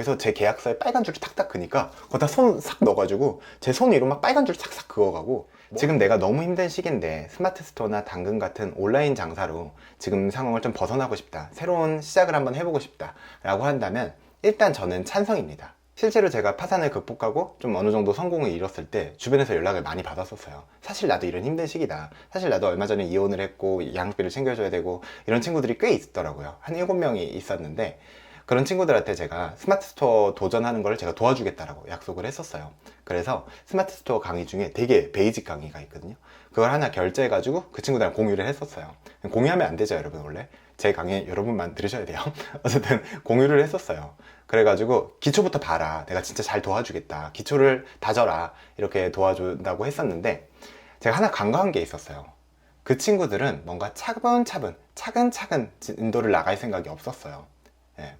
그래서 제 계약서에 빨간 줄이 탁탁 그니까 거기다 손 싹 넣어가지고 제 손 위로 막 빨간 줄 싹싹 그어가고 지금 내가 너무 힘든 시기인데 스마트 스토어나 당근 같은 온라인 장사로 지금 상황을 좀 벗어나고 싶다 새로운 시작을 한번 해보고 싶다 라고 한다면 일단 저는 찬성입니다 실제로 제가 파산을 극복하고 좀 어느 정도 성공을 이뤘을 때 주변에서 연락을 많이 받았었어요. 사실 나도 이런 힘든 시기다. 사실 나도 얼마 전에 이혼을 했고 양육비를 챙겨줘야 되고 이런 친구들이 꽤 있더라고요. 한 7명이 있었는데 그런 친구들한테 제가 스마트 스토어 도전하는 걸 제가 도와주겠다라고 약속을 했었어요. 그래서 스마트 스토어 강의 중에 되게 베이직 강의가 있거든요. 그걸 하나 결제해가지고 그 친구들이랑 공유를 했었어요. 공유하면 안 되죠, 여러분, 원래. 제 강의 여러분만 들으셔야 돼요. 어쨌든 공유를 했었어요. 그래가지고 기초부터 봐라. 내가 진짜 잘 도와주겠다. 기초를 다져라. 이렇게 도와준다고 했었는데 제가 하나 간과한 게 있었어요. 그 친구들은 뭔가 차근차근, 차근차근 인도를 나갈 생각이 없었어요. 예.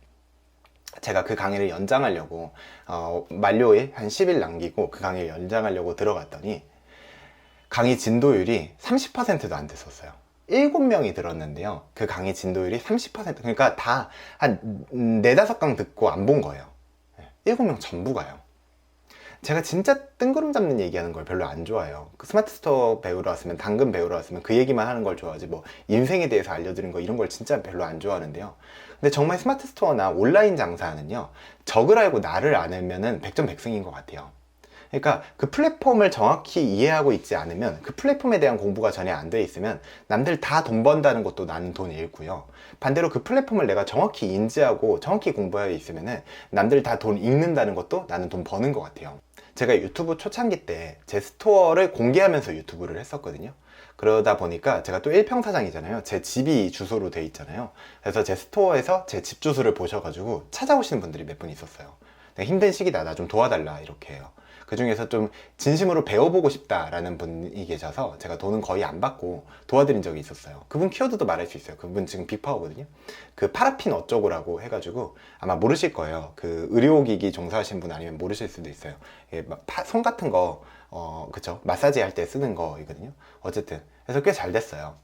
제가 그 강의를 연장하려고 어, 만료일 한 10일 남기고 그 강의를 연장하려고 들어갔더니 강의 진도율이 30%도 안 됐었어요. 7명이 들었는데요. 그 강의 진도율이 30% 그러니까 다 한 4, 5강 듣고 안 본 거예요. 7명 전부 가요. 제가 진짜 뜬구름 잡는 얘기하는 걸 별로 안 좋아해요. 그 스마트 스토어 배우러 왔으면 당근 배우러 왔으면 그 얘기만 하는 걸 좋아하지 뭐 인생에 대해서 알려드리는 거 이런 걸 진짜 별로 안 좋아하는데요. 근데 정말 스마트 스토어나 온라인 장사는요. 적을 알고 나를 아면은 백전백승인 것 같아요. 그러니까 그 플랫폼을 정확히 이해하고 있지 않으면 그 플랫폼에 대한 공부가 전혀 안 돼 있으면 남들 다 돈 번다는 것도 나는 돈 잃고요. 반대로 그 플랫폼을 내가 정확히 인지하고 정확히 공부하여 있으면은 남들 다 돈 잃는다는 것도 나는 돈 버는 것 같아요. 제가 유튜브 초창기 때 제 스토어를 공개하면서 유튜브를 했었거든요. 그러다 보니까 제가 또 일평사장이잖아요. 제 집이 주소로 돼 있잖아요. 그래서 제 스토어에서 제 집 주소를 보셔가지고 찾아오시는 분들이 몇 분 있었어요. 힘든 시기다. 나 좀 도와달라. 이렇게 해요. 그 중에서 좀 진심으로 배워보고 싶다라는 분이 계셔서 제가 돈은 거의 안 받고 도와드린 적이 있었어요. 그분 키워드도 말할 수 있어요. 그분 지금 빅파워거든요. 그 파라핀 어쩌고라고 해가지고 아마 모르실 거예요. 그 의료기기 종사하신 분 아니면 모르실 수도 있어요. 예, 막 파- 손 같은 거, 어, 그쵸. 마사지 할 때 쓰는 거이거든요. 어쨌든. 그래서 꽤 잘 됐어요.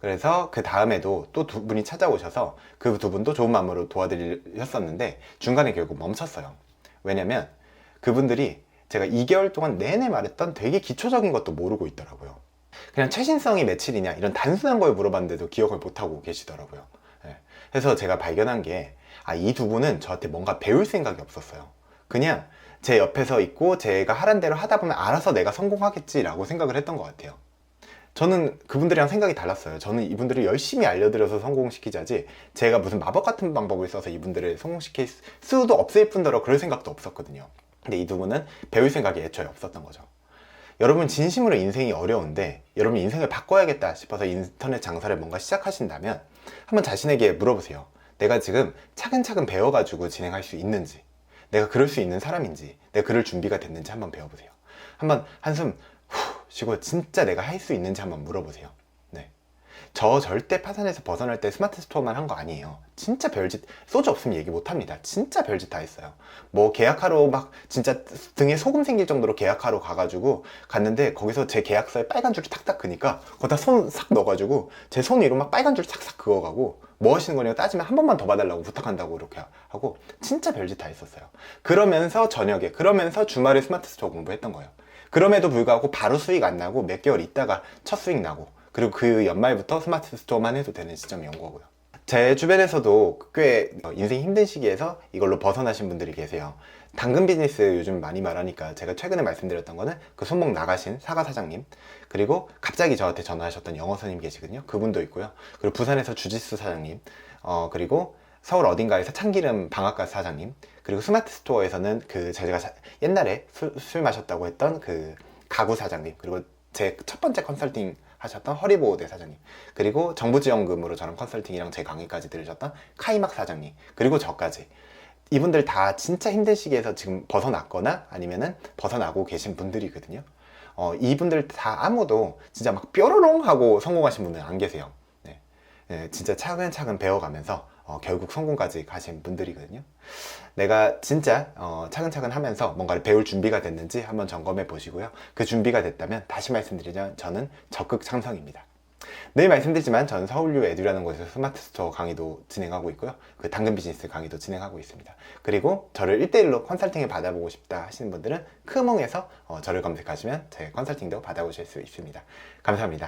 그래서 그 다음에도 또 두 분이 찾아오셔서 그 두 분도 좋은 마음으로 도와드렸었는데 중간에 결국 멈췄어요. 왜냐면 그분들이 제가 2개월 동안 내내 말했던 되게 기초적인 것도 모르고 있더라고요. 그냥 최신성이 며칠이냐 이런 단순한 걸 물어봤는데도 기억을 못하고 계시더라고요. 예. 그래서 제가 발견한 게, 아, 이 두 분은 저한테 뭔가 배울 생각이 없었어요. 그냥 제 옆에서 있고 제가 하란 대로 하다 보면 알아서 내가 성공하겠지라고 생각을 했던 것 같아요. 저는 그분들이랑 생각이 달랐어요. 저는 이분들을 열심히 알려드려서 성공시키자지 제가 무슨 마법 같은 방법을 써서 이분들을 성공시킬 수도 없을 뿐더러 그럴 생각도 없었거든요. 근데 이 두 분은 배울 생각이 애초에 없었던 거죠. 여러분 진심으로 인생이 어려운데 여러분 인생을 바꿔야겠다 싶어서 인터넷 장사를 뭔가 시작하신다면 한번 자신에게 물어보세요. 내가 지금 차근차근 배워가지고 진행할 수 있는지, 내가 그럴 수 있는 사람인지, 내가 그럴 준비가 됐는지 한번 배워보세요. 한번 한숨 후 쉬고 진짜 내가 할 수 있는지 한번 물어보세요. 네. 저 절대 파산에서 벗어날 때 스마트 스토어만 한 거 아니에요. 진짜 별짓, 소주 없으면 얘기 못 합니다. 진짜 별짓 다 했어요. 뭐 계약하러 막 진짜 등에 소금 생길 정도로 계약하러 가가지고 갔는데 거기서 제 계약서에 빨간 줄이 탁탁 그니까 거기다 손 싹 넣어가지고 제 손 위로 막 빨간 줄 싹싹 그어가고 뭐 하시는 거냐고 따지면 한 번만 더 봐달라고 부탁한다고 이렇게 하고 진짜 별짓 다 했었어요. 그러면서 저녁에, 그러면서 주말에 스마트 스토어 공부했던 거예요. 그럼에도 불구하고 바로 수익 안 나고 몇 개월 있다가 첫 수익 나고 그리고 그 연말부터 스마트 스토어만 해도 되는 시점이 온 거고요. 제 주변에서도 꽤 인생 힘든 시기에서 이걸로 벗어나신 분들이 계세요. 당근 비즈니스 요즘 많이 말하니까 제가 최근에 말씀드렸던 거는 그 손목 나가신 사과 사장님 그리고 갑자기 저한테 전화하셨던 영어 선생님 계시거든요. 그분도 있고요. 그리고 부산에서 주짓수 사장님 어 그리고 서울 어딘가에서 참기름 방앗간 사장님 그리고 스마트 스토어에서는 그 제가 자- 옛날에 술, 술 마셨다고 했던 그 가구 사장님 그리고 제 첫 번째 컨설팅 하셨던 허리보호대 사장님 그리고 정부지원금으로 저랑 컨설팅이랑 제 강의까지 들으셨던 카이막 사장님 그리고 저까지 이분들 다 진짜 힘든 시기에서 지금 벗어났거나 아니면은 벗어나고 계신 분들이거든요. 어, 이분들 다 아무도 진짜 막 뾰로롱 하고 성공하신 분은 안 계세요. 네. 네, 진짜 차근차근 배워가면서 어, 결국 성공까지 가신 분들이거든요. 내가 진짜 어, 차근차근 하면서 뭔가를 배울 준비가 됐는지 한번 점검해 보시고요. 그 준비가 됐다면 다시 말씀드리자면 저는 적극 찬성입니다. 늘 말씀드리지만 저는 서울유 에듀라는 곳에서 스마트 스토어 강의도 진행하고 있고요. 그 당근 비즈니스 강의도 진행하고 있습니다. 그리고 저를 1대1로 컨설팅을 받아보고 싶다 하시는 분들은 크몽에서 어, 저를 검색하시면 제 컨설팅도 받아보실 수 있습니다. 감사합니다.